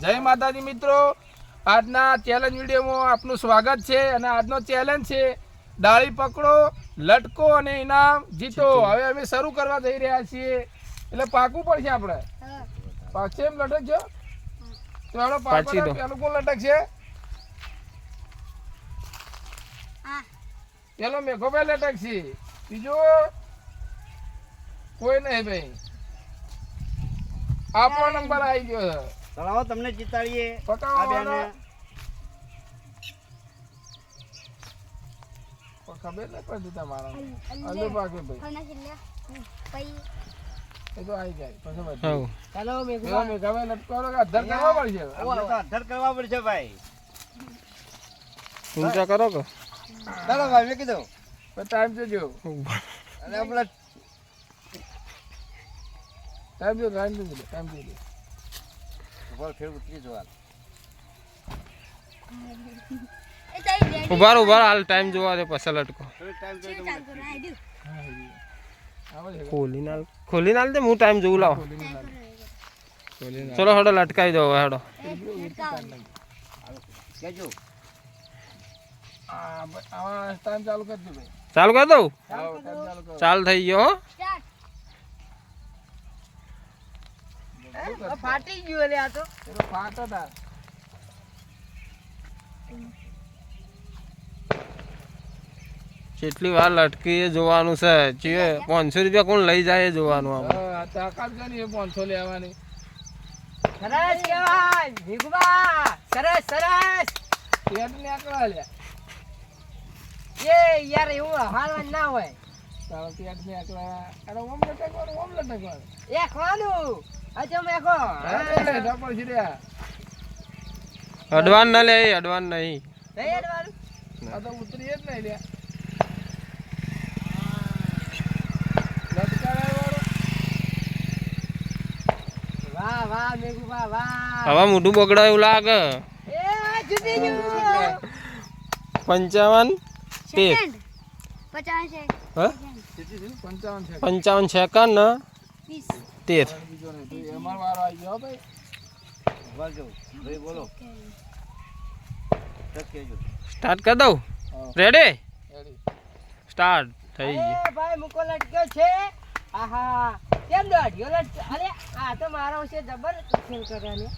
જય માતાજી મિત્રો. આજના ચેલેન્જ વિડીયોમાં આપનું સ્વાગત છે અને આજનો ચેલેન્જ છે ડાળી પકડો લટકો અને ઇનામ જીતો. હવે અમે શરૂ કરવા જઈ રહ્યા છીએ. એટલે પાકું પડશે આપણે? પાકશે એમ લટકજો તો હેડો પાછી. પેલું કોણ લટકશે? પેલો મેઘો ભાઈ લટકશે. બીજો? કોઈ નહીં ભાઈ. આપણો નંબર આવી ગયો છે. ચલાવો તમને જીતાડીએ ખબર તમારા ભાઈ. એ તો આવી જાય. પછી લટકાવો કે અધર કરવા પડશે? અધર કરવા પડશે ભાઈ. ઊંચા કરો કે? ચાલો ભાઈ મેં કીધું. ટાઈમ જોજો અને આપણે ટાઈમ જો ટાઈમ જોજો ટાઈમ જોજો બોલ ફેર ઉતરી જવા ઊભા ઉભાર ઊભા હાલ ટાઈમ જોવા દે પછી લટકો ખોલી નાલ ખોલી નાલ દે હું ટાઈમ જોઉં લાવો ચલો હડો લટકાવી દો હેડો ચાલુ કરજો કરી દઉં ચાલુ ચાલ થઈ ગયો ફાટી ગયો લે આ તો. ફાટો તાર. કેટલી વાર લટકી એ જોવાનું છે. ચીવે પાંચસો રૂપિયા કોણ લઈ જાય એ જોવાનું આમ? તાકાત તાકાત કરી પાંચસો લેવાની. સરસ કેવાય ભીગુબા સરસ સરસ. પેટ ને આકડા એ યાર એવું હાલ ના હોય. તારા પેટ ને અરે ઓમ લટકવાનું ઓમ લટકવાનું એ ખવાનું અચો મેકો? ડબલ છે અડવાન ન લે અડવાન નહીં. નહીં અડવાનું? આ તો ઉતરી જ નહીં લ્યા લટકાડા વાહ વાહ મેઘુબા વાહ. હવે મોઢું બગડાય એવું લાગે. એ પંચાવન તેર. પચાસ? પંચાવન છે પંચાવન સેકન્ડ ને વીસ તેર. સ્ટાર્ટ કરી દઉં? રેડી સ્ટાર્ટ થઈ ગયું. ભાઈ મુકો લટક્યો છે. આહા. કેમ દોડ્યો? લટક્યો અરે આ તો મારો છે જબર ખેલ કરવાનો.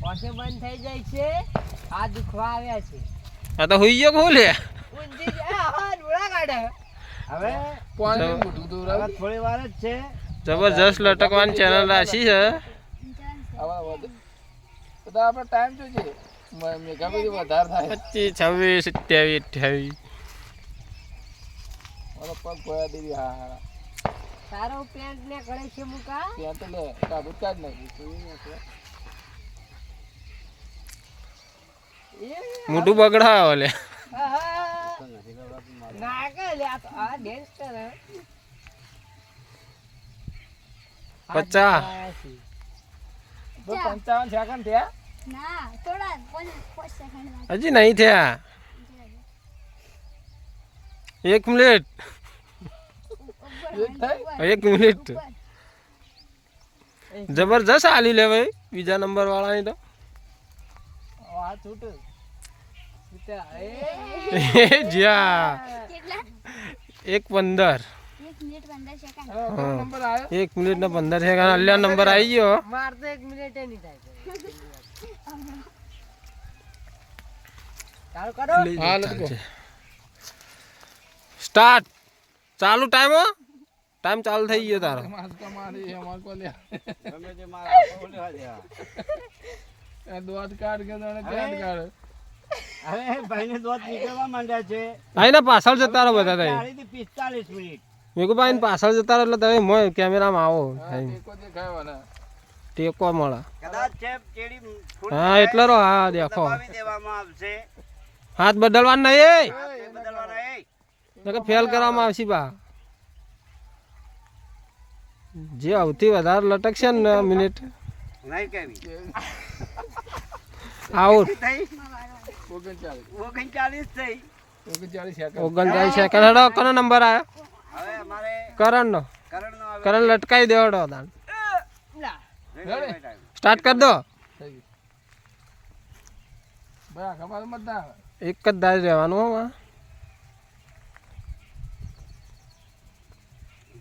પાસે બંધ થઈ જાય છે. આ દુખવા આવ્યા છે. આ તો હોઈ ગયો કે હું લે? ઊંધી આ હા ડોળા કાઢે. હવે પાણી તો- મોઢું દૂર હવે આવી. થોડી વાર જ છે. જબરજસ્ત લટકવાની ચેનલ રાખી છે. આવા વધે. તો તો આપણે ટાઈમ જોજે મ- મેઘાભાઈ વધારે થાય. પચીસ છવ્વીસ સત્યાવીસ અઠ્યાવીસ. મારો પગ ભોયા દેવી હા હા તારો પેન્ટ ને ગળે છે મુકા? ત્યાં તો લે કાઢું કાઢ નાખી. જોયું ને આપણે. એ મોઢું બગડાવે લે. આહા. ના કે લે આ તો આ ડેન્સ કરે પચાસ. પંચાવન સેકન્ડ થયા? ના. હજી નહીં થયા. એક મિનિટ. એક મિનિટ. જબરજસ્ત આલી લે ભાઈ બીજા નંબર વાળાની તો. છૂટ. જ્યાં. એક પંદર. એક મિનિટ ને પંદર સેકન્ડ. અલ્યા નંબર આવી ગયો. માર તો એક મિનિટ નહીં થાય ચાલુ કરો. હા લટકો સ્ટાર્ટ. ચાલુ ટાઈમ હો. ટાઈમ ચાલુ થઈ ગયો તારો. મારી અમાર કો હવે ભાઈને દોત નીકળવા માંડ્યા છે. આઈને પાછળ જતા રહો બધા તમે ચાલીસથી મિનિટ. પાછળ જતા રહો એટલે તમે મોય કેમેરામાં આવો ટેકો દેખાયો ને ટેકો મળે. કદાચ છે ચેડી હા એટલે રો હા દેખો. દેવામાં આવશે. હાથ બદલવાનું નહીં એ. ફેલ કરવામાં આવશે બા. જે સૌથી વધારે લટકશે ને મિનિટ. આઉટ થઈ? ઓગણચાલીસ ઓગણચાલીસ થઈ ઓગણચાલીસ સેકન્ડ ઓગણચાલીસ સેકન્ડ હેડો કનો નંબર આવ્યો હવે અમારે કરણનો કરણનો આવે કરણ લટકાઈ દેવડો તાન ના રેડી ભાઈ ટાઈમ. સ્ટાર્ટ કરી દો ભાઈ આખા માં મત ના આવે એક જ દાળ રહેવાનું હો માં.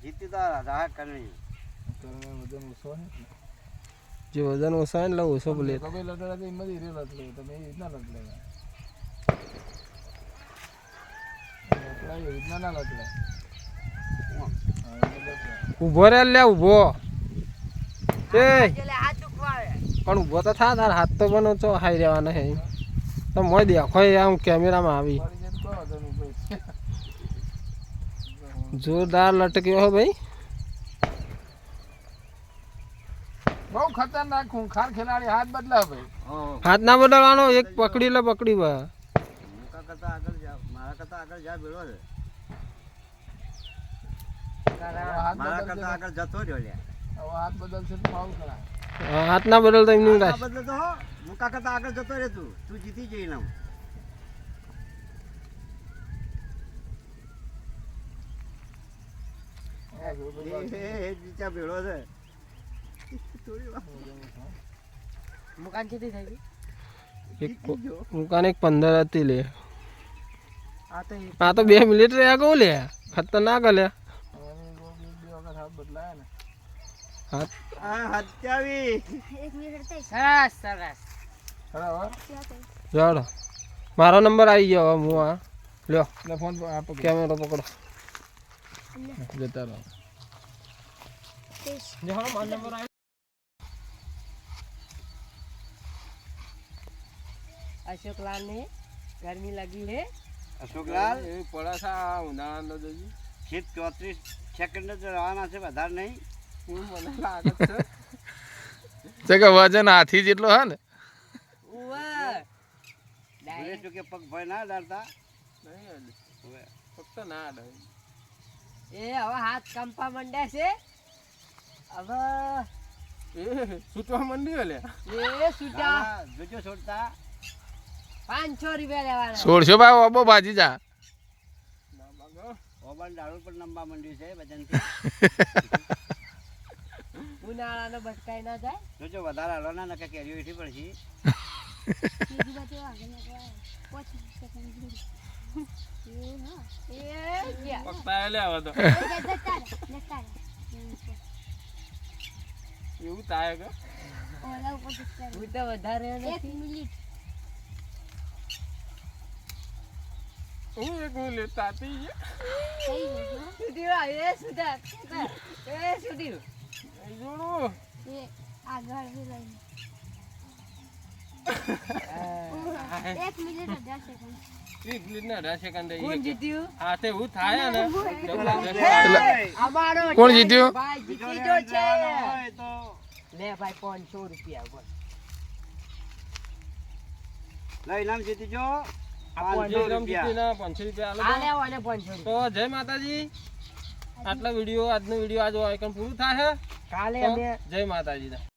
જીતી તો રાહત કરવી તમે વજન ઓછો હે એટલે. જે વજન ઓછો હોય ને એટલે ઓછો પ્લેટ તો ભાઈ લટડા તો એમાં જ હીરે લટડે તમે એ રીતના લટડે લટડા ઊભો રે લે ઊભો એ. પણ ઊભો તો થા તાર હાથ તો બનો છો હાઈ રહેવાનો હે તો મોય દેખો આમ કેમેરામાં આવી. જોરદાર લટક્યો હો ભાઈ. બહુ ખતરનાક ખૂંખાર ખેલાડી હાથ બદલાવ. ભાઈ હાથ ના બદલવાનો એક પકડી લે પકડી બા કરતા આગળ જા મારા કરતા આગળ જા બેડો છે. હાથ મારા બદલશે કરતા આગળ જતો રહ્યો લ્યા. હવે હાથ બદલશે તો ફાઉલ કરાય. હા, હાથ ના બદલતો એમની આ રાખ બદલે તો હો. મોકા કરતા આગળ જતો રહે તું તું જીતી જઈ નામ હા, જો ભાઈ એ એ બીજા ભેળો છે. થોડી વાર. મુકાન કેટલી થઈ ગઈ? એક મુકાને એક પંદર હતી લે. આ તો એ આ તો બે મિનિટ રહ્યા કહું લે. ખતરનાક લે. જાડો. મારો નંબર આવી ગયો હવે હું આ. લ્યો. ફોન આપો કેમેરો પકડો. જતા રહો. અશોક લાલ ને ગરમી લગી હે. અશોકલાલ એ પડે છે આ ઉનાળાનો જોજી. સીટ ચોત્રીસ સેકન્ડ જ રહેવાના છે વધારે નહીં. હું મને લાગે છે. કે વજન હાથી જેટલો હે ને? ઉવા. ભલે તો કે પગ ભય ના ડરતા નહીં હવે. ફક્ત ના ડર એ હવે હાથ કંપા મંડ્યા છે. હવે એ છૂટવા મંડી લે. એ છૂટા જોજો છોડતા. પાંચસો રૂપિયા લેવાના સોળસો ભાઈ અબો ભાજી જા ઓબન દારૂ પર નંબા મંડ્યું છે વજનથી ઉનાળાનો ભટકાઈ ના જાય જોજો વધારે હલો ના નકે કેરીઓ પડશે બીજી બાજુ આગળ એ. પકતા લે તો. એવું. થાય કે ઓલા ઉપર હું તો વધારે એક મિનિટ હું એક હું લેતા હતી. થઈ ગયું હો. સુધી વાળ, એ સુધા સુધા. એ જોડું. એ આગળ લઈને. આ, એક મિનિટ અઢાર સેકન્ડ એક મિનિટ ને અઢાર સેકન્ડ કોણ જીત્યું? આ તે એવું થાય ને? કોણ જીત્યું? ભાઈ જીતી ગયો છે. લે ભાઈ પાંચસો રૂપિયા બોલ. લઈ નામ જીતી જો તો જય માતાજી. આટલા વીડિયો આજનો વીડિયો આજ આઈકન પૂરું થાય કાલે જય માતાજી.